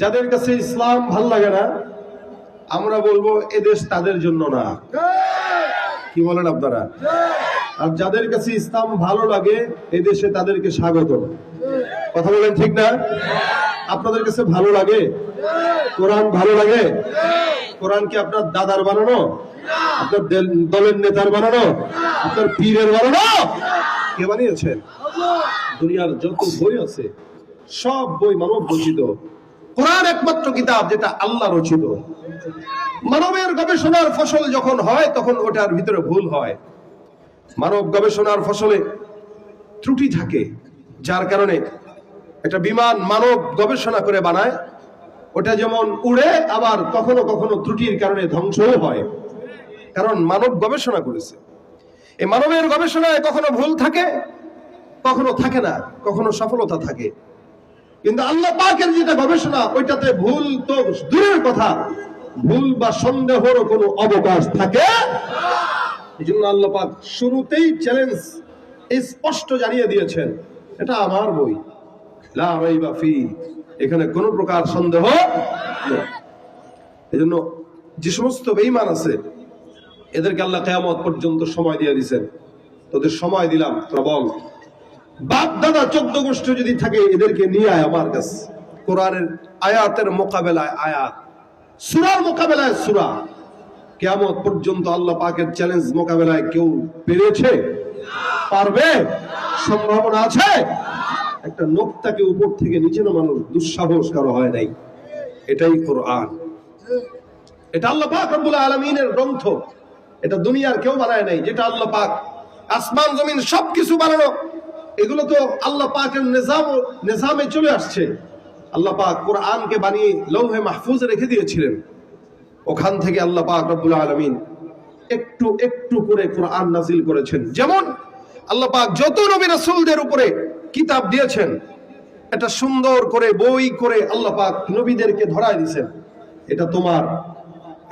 যাদের কাছে ইসলাম ভালো লাগে না, আমরা বলব এদেশ তাদের জন্য না। কি বলেন আপনারা? আর যাদের কাছে ইসলাম ভালো লাগে এদেশে তাদেরকে স্বাগত। কথা বলেন ঠিক না? আপনাদের কাছে ভালো লাগে? কোরআন ভালো লাগে? কোরআন কি আপনার দাদার বানানো? আপনার দলের নেতার বানানো? আপনার পীরের বানানো? কে বানিয়েছেন? দুনিয়ার যত বই আছে, সব বই মানব রচিত। কোরআন একমাত্র কিতাব যেটা আল্লাহ রচিত। মানবের গবেষণার ফসল যখন হয়, তখন ওটার ভিতরে ভুল হয়। মানব গবেষণার ফসলে ত্রুটি থাকে, যার কারণে একটা বিমান মানব গবেষণা করে বানায়। ওটা যেমন উড়ে, আবার কখনো কখনো ত্রুটির কারণে ধ্বংসও হয়, কারণ মানব গবেষণা করেছে। এই মানবের গবেষণায় কখনো ভুল থাকে, কখনো থাকে না, কখনো সফলতা থাকে। কিন্তু আল্লাহ পাকের যেটা গবেষণা, ওইটাতে ভুল তো দূরের কথা। ভুল বা সন্দেহর কোনো অবকাশ থাকে এই জন্য আল্লাহ পাক শুরুতেই চ্যালেঞ্জ স্পষ্ট জানিয়ে দিয়েছেন, এটা আমার বই। লা রাইবা ফি, এখানে কোনো প্রকার সন্দেহ এই জন্য যে সমস্ত বেঈমান আছে, এদেরকে আল্লাহ কেয়ামত পর্যন্ত সময় দিয়ে দিয়েছেন। তোদের সময় দিলাম, তোরা বল। বাপ, দাদা, চোদ্দ গোষ্ঠী যদি থাকে, এদেরকে নিয়ে আয় আমার কাছে। কোরআনের আয়াতের মোকাবেলায় আয়াত সুরার মোকাবেলায় সুরা। কেয়ামত পর্যন্ত আল্লাহ পাকের চ্যালেঞ্জ মোকাবেলায় কেউ পেরেছে? পারবে? সম্ভাবনা আছে? একটা নোকটাকে উপর থেকে নিচে নামানোর দুঃসাহস কারও হয় নাই। এটাই কোরআন। এটা আল্লাহ পাক রব্বুল আলমিনের গ্রন্থ। এটা দুনিয়ার কেউ বানায় নাই, যেটা আল্লাহ পাক আসমান, জমিন সবকিছু বানানো। এগুলো তো আল্লাহ পাকের নিজাম, নিজামে চলে আসছে। আল্লাহ পাক কোরআনকে বানিয়ে লৌহে মাহফুজ রেখে দিয়েছিলেন। ওখান থেকে আল্লাহ পাক রব্বুল আলমিন একটু একটু করে কোরআন নাজিল করেছেন। যেমন আল্লাহ পাক যত নবী রাসূলদের উপরে কিতাব দিয়েছেন, এটা সুন্দর করে বই করে আল্লাহ পাক নবীদেরকে ধরায় দিয়েছেন। এটা তোমার,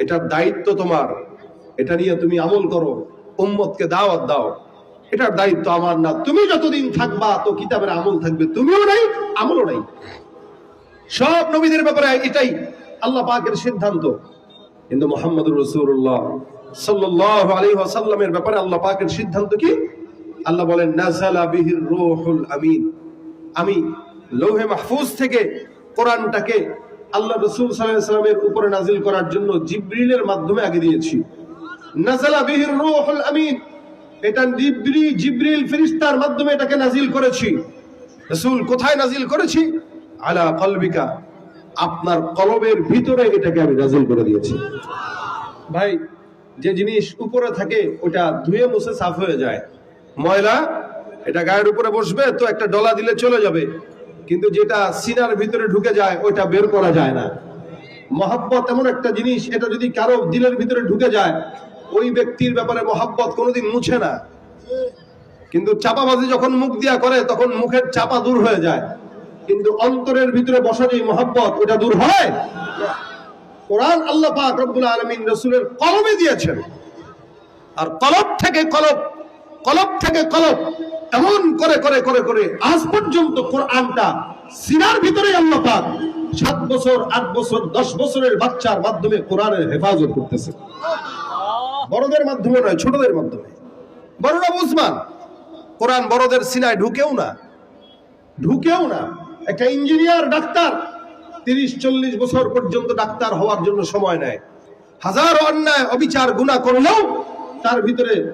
এটার দায়িত্ব তোমার। এটা নিয়ে তুমি আমল করো, উম্মতকে দাওয়াত দাও। এটার দায়িত্ব আমার না। তুমি যতদিন থাকবা, তো কিতাবের আমল থাকবে। তুমিও নাই, আমলও নাই। সব নবীদের ব্যাপারে এটাই আল্লাহ পাকের সিদ্ধান্ত। কিন্তু মোহাম্মদুর রসুল্লাহ সাল্লাহ আলী ওয়াসাল্লামের ব্যাপারে আল্লাহ পাকের সিদ্ধান্ত কি? আল্লাহ বলেন নাজালা বিহির রুহুল আমিন। আমি লৌহে মাহফুজ থেকে কোরআনটাকে আল্লাহ রসুল সাল্লামের উপরে নাজিল করার জন্য জিব্রিলের মাধ্যমে আগে দিয়েছি। নাজালা বিহির রুহুল আমিন। এটা জিব্রি জিব্রিল ফেরিস্তার মাধ্যমে এটাকে নাজিল করেছি। রসুল কোথায় নাজিল করেছি? আলা কলবিকা, আপনার কলবের ভিতরে এটাকে আমি নাজিল করে দিয়েছি। ভাই, যে জিনিস উপরে থাকে, ওটা ধুয়ে মুছে সাফ হয়ে যায়। ময়লা, এটা গায়ের উপরে বসবে, তো একটা ডলা দিলে চলে যাবে। কিন্তু যেটা সিনার ভিতরে ঢুকে যায়, ওইটা বের করা যায় না। মহাব্বত এমন একটা জিনিস, এটা যদি কারও দিলের ভিতরে ঢুকে যায় ওই ব্যক্তির ব্যাপারে মহাব্বত কোনোদিন মুছে না। কিন্তু চাপাবাজি যখন মুখ দিয়া করে, তখন মুখের চাপা দূর হয়ে যায়। কিন্তু অন্তরের ভিতরে বসা যে মহাব্বত, ওটা দূর হয়? কোরআন আল্লাহ রব্বুল আলামিন রাসূলের কলবে দিয়েছেন। আর কলব থেকে কলব কলব থেকে কলব, এমন করে করে করে করে আজ পর্যন্ত কোরআনটা সিনার ভিতরে আল্লাহ পাক সাত বছর, আট বছর, দশ বছরের বাচ্চার মাধ্যমে কোরআনের হেফাজত করতেছে। বড়দের মাধ্যমে নয়, ছোটদের মাধ্যমে। বড়রা বুঝমান কোরআন বড়দের সিনায় ঢুকেও না। ঢুকেও না। একটা ইঞ্জিনিয়ার, ডাক্তার, তিরিশ, চল্লিশ বছর পর্যন্ত ডাক্তার হওয়ার জন্য সময় নেয়। হাজারো অন্যায়, অবিচার গুণা করলেও তার ভিতরে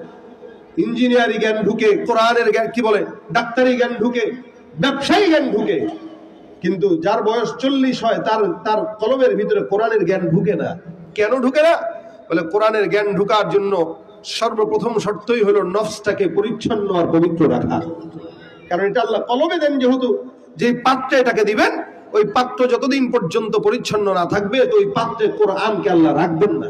ইঞ্জিনিয়ারি জ্ঞান ঢুকে, কোরআনের জ্ঞান, কি বলে? ডাক্তারি জ্ঞান ঢুকে, ব্যবসায়ী জ্ঞান ঢুকে। কিন্তু যার বয়স চল্লিশ হয়, তার তার কলমের ভিতরে কোরআনের জ্ঞান ঢুকে না। কেন ঢুকে না? বলে কোরআনের জ্ঞান ঢুকার জন্য সর্বপ্রথম শর্তই হলো নফসটাকে পরিচ্ছন্ন আর পবিত্র রাখা। কারণ এটা আল্লাহ কলমে দেন যেহেতু যে পাত্রে এটাকে দিবেন, ওই পাত্র যতদিন পর্যন্ত পরিচ্ছন্ন না থাকবে, ওই পাত্রে কোরআনকে আল্লাহ রাখবেন না।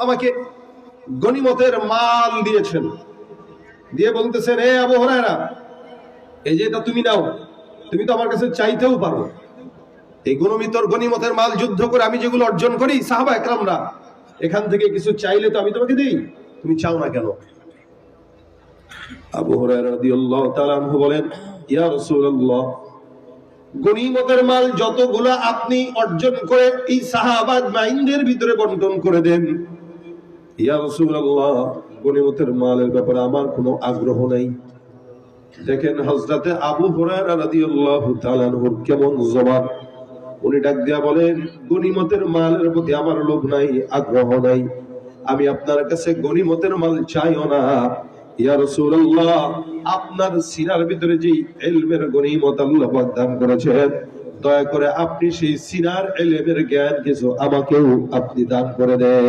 আমাকে গনিমতের মাল দিয়েছেন। দিয়ে বলতেছেন এ আবু হরায়রা, এই যে এটা তুমি নাও, তুমি তো আমার কাছে চাইতেও পারো। এই গণমিতর গনিমতের মাল যুদ্ধ করে আমি যেগুলো অর্জন করি, সাহাবা একরামরা, এখান থেকে কিছু চাইলে তো আমি তোমাকে দিই, তুমি চাও না কেন? আবু আপনি অর্জন করে এই সাহাবাদ মাইন্ডের ভিতরে বন্টন করে দেন। রাসূলুল্লাহ গনিমতের মালের ব্যাপারে আমার কোনো আগ্রহ নাই। দেখেন হযরতে আবু তাআলা কেমন জবাব উনি ডাক দিয়া বলেন গনিমতের মালের প্রতি আমার লোভ নাই, আগ্রহ নাই। আমি আপনার কাছে গনিমতের মাল চাইও না। আপনার সিনার ভিতরে যে দান করেছেন, দয়া করে আপনি সেই সিনার ইলমের জ্ঞান কিছু আমাকেও আপনি দান করে দেন।